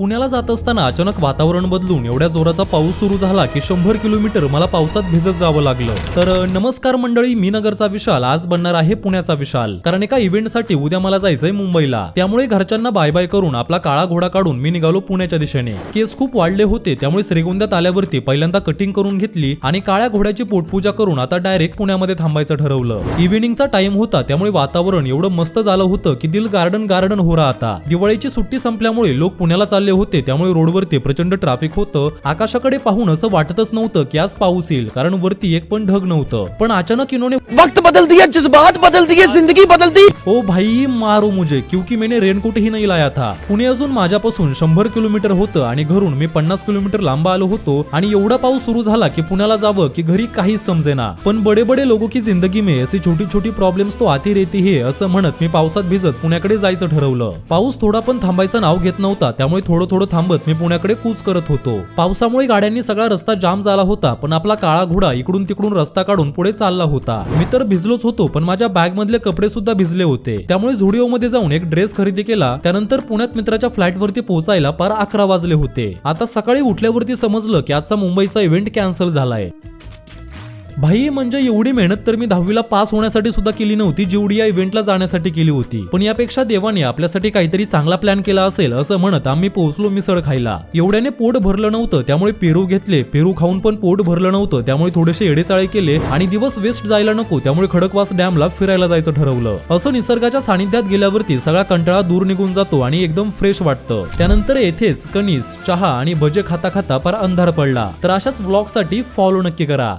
पुण्याला जात असताना अचानक वातावरण बदलून एवढ्या जोराचा पाऊस सुरू झाला की शंभर किलोमीटर मला पावसात भिजत जावं लागलं. तर नमस्कार मंडळी मी नगरचा विशाल. आज बनणार आहे पुण्याचा विशाल. कारण एका इव्हेंटसाठी उद्या मला जायचंय मुंबईला. त्यामुळे घरच्यांना बाय बाय करून आपला काळा घोडा काढून मी निघालो पुण्याच्या दिशेने. केस खूप वाढले होते त्यामुळे श्रीगोंद्यात आल्यावरती पहिल्यांदा कटिंग करून घेतली आणि काळ्या घोड्याची पोटपूजा करून आता डायरेक्ट पुण्यामध्ये थांबायचं ठरवलं. इव्हिनिंगचा टाइम होता त्यामुळे वातावरण एवढं मस्त झालं होतं की दिल गार्डन गार्डन हो रहा आता दिवाळीची सुट्टी संपल्यामुळे लोक पुण्याला चालले होते त्यामुळे रोडवरती प्रचंड ट्रॅफिक होतं. आकाशाकडे पाहून असं वाटतच नव्हतं की आज पाऊस येईल कारण वरती एक पण ढग नव्हतं. पण अचानक इन्होंने वक्त बदल दिया जज्बात बदल दिए जिंदगी बदल दी ओ भाई मारो मुझे क्योंकि मैंने रेनकोट ही नहीं लाया था. पुणे अजून माझ्यापासून शंभर किलोमीटर होतं आणि घरून मी पन्नास किलोमीटर लांब आलो होतो आणि एवढा पाऊस सुरू झाला की पुण्याला जावं की घरी काहीच समजेना. पण बडे बडे लोगों की जिंदगी में ऐसी छोटी छोटी प्रॉब्लेम्स तो आती रहती है असं म्हणत मी पावसात भिजत पुण्याकडे जायचं ठरवलं. पाऊस थोडा पण थांबायचं नाव घेत नव्हता त्यामुळे थोडं थोडं थांबत मी पुण्याकडे कूच करत होतो. पावसामुळे गाड्यांनी सगळा रस्ता जाम झाला होता पण आपला काळा घोडा इकडून तिकडून रस्ता काढून पुढे चालला होता. मी तर भिजलोच होतो पण माझ्या बॅग मधले कपडे सुद्धा भिजले होते. त्यामुळे झुडिओ मध्ये जाऊन एक ड्रेस खरेदी केला. त्यानंतर पुण्यात मित्राच्या फ्लाईट वरती पोहोचायला पार अकरा वाजले होते. आता सकाळी उठल्यावरती समजलं की आजचा मुंबईचा इव्हेंट कॅन्सल झालाय. भाई म्हणजे एवढी मेहनत तर मी दहावीला पास होण्यासाठी सुद्धा केली नव्हती जेवढी या इव्हेंटला जाण्यासाठी केली होती. पण यापेक्षा देवाने आपल्यासाठी काहीतरी चांगला प्लॅन केला असेल असं म्हणत आम्ही पोहोचलो मिसळ खायला. एवढ्याने पोट भरलं नव्हतं त्यामुळे पेरू घेतले. पेरू खाऊन पण पोट भरलं नव्हतं त्यामुळे थोडेसे एडेचाळे केले आणि दिवस वेस्ट जायला नको त्यामुळे खडकवास डॅमला फिरायला जायचं ठरवलं. असं निसर्गाच्या सानिध्यात गेल्यावरती सगळा कंटाळा दूर निघून जातो आणि एकदम फ्रेश वाटतं. त्यानंतर येथेच कणीस चहा आणि भजे खाता खाता फार अंधार पडला. तर अशाच व्लॉगसाठी फॉलो नक्की करा.